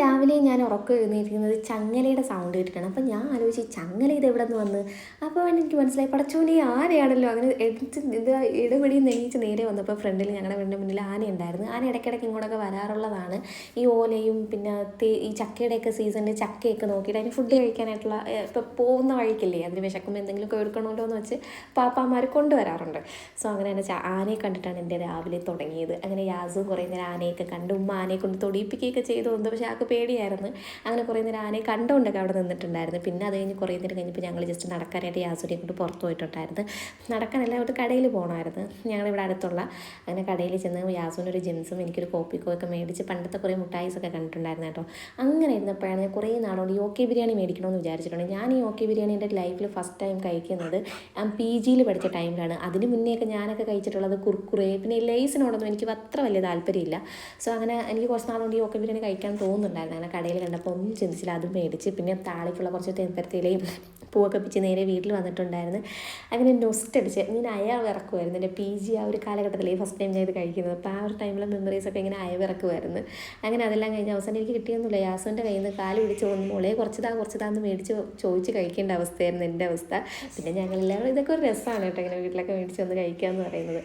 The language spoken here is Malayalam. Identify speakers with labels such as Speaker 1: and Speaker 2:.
Speaker 1: രാവിലെ ഞാൻ ഉറക്കം എഴുന്നേറ്റിരുന്നത് ചങ്ങലയുടെ സൗണ്ട് കേട്ടിട്ടാണ്. അപ്പം ഞാൻ ആലോചിച്ച് ചങ്ങല ഇത് എവിടെ നിന്ന് വന്ന് അപ്പോൾ എനിക്ക് മനസ്സിലായി പടച്ചോനെ ആനയാണല്ലോ. അങ്ങനെ എടുത്ത് ഇത് ഇടപെടി നെയ്ച്ച് നേരെ വന്നപ്പോൾ ഫ്രണ്ടിൽ ഞങ്ങളുടെ വീടിന്റെ മുന്നിൽ ആന ഉണ്ടായിരുന്നു ആന ഇടയ്ക്കിടയ്ക്ക് ഇങ്ങോട്ടൊക്കെ വരാറുള്ളതാണ്. ഈ ഓലയും പിന്നെ ഈ ചക്കയുടെയൊക്കെ സീസണിൽ ചക്കയൊക്കെ നോക്കിയിട്ട് അതിന് ഫുഡ് കഴിക്കാനായിട്ടുള്ള ഇപ്പോൾ പോകുന്ന വഴിക്കില്ലേ അതിന് വിശക്കുമ്പോൾ എന്തെങ്കിലുമൊക്കെ എടുക്കണമല്ലോ എന്ന് വെച്ച് പാപ്പാമാർ കൊണ്ടുവരാറുണ്ട്. സോ അങ്ങനെ എന്റെ ആനയെ കണ്ടിട്ടാണ് എന്റെ രാവിലെ തുടങ്ങിയത്. അങ്ങനെ യാസും കുറേ നേരം ആനയൊക്കെ കണ്ട് ഉമ്മ ആനയെ കൊണ്ട് തൊടിയിപ്പിക്കുകയൊക്കെ ചെയ്തു. പക്ഷേ ആൾക്ക് പേടിയായിരുന്നു. അങ്ങനെ കുറേ നേരം ആനയെ കണ്ടുകൊണ്ടൊക്കെ അവിടെ നിന്നിട്ടുണ്ടായിരുന്നു. പിന്നെ അത് കഴിഞ്ഞ് കുറേ നേരം കഴിഞ്ഞപ്പോൾ ഞങ്ങൾ ജസ്റ്റ് നടക്കാനായിട്ട് യാസുരിയെ കൊണ്ട് പുറത്ത് പോയിട്ടുണ്ടായിരുന്നു. നടക്കാനല്ല അവിടെ കടയിൽ പോകണമായിരുന്നു ഞങ്ങളിവിടെ അടുത്തുള്ള അങ്ങനെ കടയിൽ ചെന്ന് ഒരു ജിംസും എനിക്കൊരു കോപ്പിക്കോ ഒക്കെ മേടിച്ച് പണ്ടത്തെ കുറേ മുട്ടായിസ് ഒക്കെ കണ്ടിട്ടുണ്ടായിരുന്നു കേട്ടോ. അങ്ങനെ ഇരുന്നപ്പോഴാണ് ഞാൻ കുറേ നാളുകൊണ്ട് യോക്കെ ബിരിയാണി മേടിക്കണമെന്ന് വിചാരിച്ചിട്ടുണ്ട്. ഞാൻ ഈ യോക്കെ ബിരിയാണി എന്റെ ലൈഫിൽ ഫസ്റ്റ് ടൈം കഴിക്കുന്നത് പി ജിയിൽ പഠിച്ച ടൈമിലാണ്. അതിന് മുന്നേയൊക്കെ ഞാനൊക്കെ കഴിച്ചിട്ടുള്ളത് കുർക്കുറേ പിന്നെ ലേസിനോടൊന്നും എനിക്ക് അത്ര വലിയ താല്പര്യമില്ല. സോ അങ്ങനെ എനിക്ക് കുറച്ച് നാളുകൊണ്ട് ഈ ഓക്കെ ബിരിയാണി കഴിക്കാൻ തോന്നുന്നുണ്ടായിരുന്നു അങ്ങനെ കടയിൽ കണ്ടപ്പോൾ ഒന്നും ചിന്തിച്ചില്ല. അതും മേടിച്ച് പിന്നെ താളിക്കുള്ള കുറച്ച് തേമ്പരത്തിയിലെയും പൂവൊക്കെ പിച്ച് നേരെ വീട്ടിൽ വന്നിട്ടുണ്ടായിരുന്നു. അങ്ങനെ നൊസ്റ്റ് അടിച്ച് ഇങ്ങനെ അയവിറക്കുമായിരുന്നു എന്റെ പി ജി ആ ഒരു കാലഘട്ടത്തിൽ ഫസ്റ്റ് ടൈം ഞാൻ ഇത് കഴിക്കുന്നത്. അപ്പോൾ ആ ഒരു ടൈമിലെ മെമ്മറീസ് ഒക്കെ ഇങ്ങനെ അയവ് ഇറക്കുമായിരുന്നു അങ്ങനെ അതെല്ലാം കഴിഞ്ഞ് അവസാനം എനിക്ക് കിട്ടിയൊന്നുമില്ല. യാസുവിന്റെ കയ്യിൽ നിന്ന് കാൽ പിടിച്ച് ഒന്ന് മോളെ കുറച്ചതാ കുറച്ചതാന്ന് മേടിച്ച് ചോദിച്ച് കഴിക്കേണ്ട അവസ്ഥയായിരുന്നു എന്റെ അവസ്ഥ. പിന്നെ ഞങ്ങളെല്ലാവരും ഇതൊക്കെ ഒരു രസമാണ് കേട്ടോ ഇങ്ങനെ വീട്ടിലൊക്കെ മേടിച്ച് ഒന്ന് കഴിക്കുക എന്ന് പറയുന്നത്.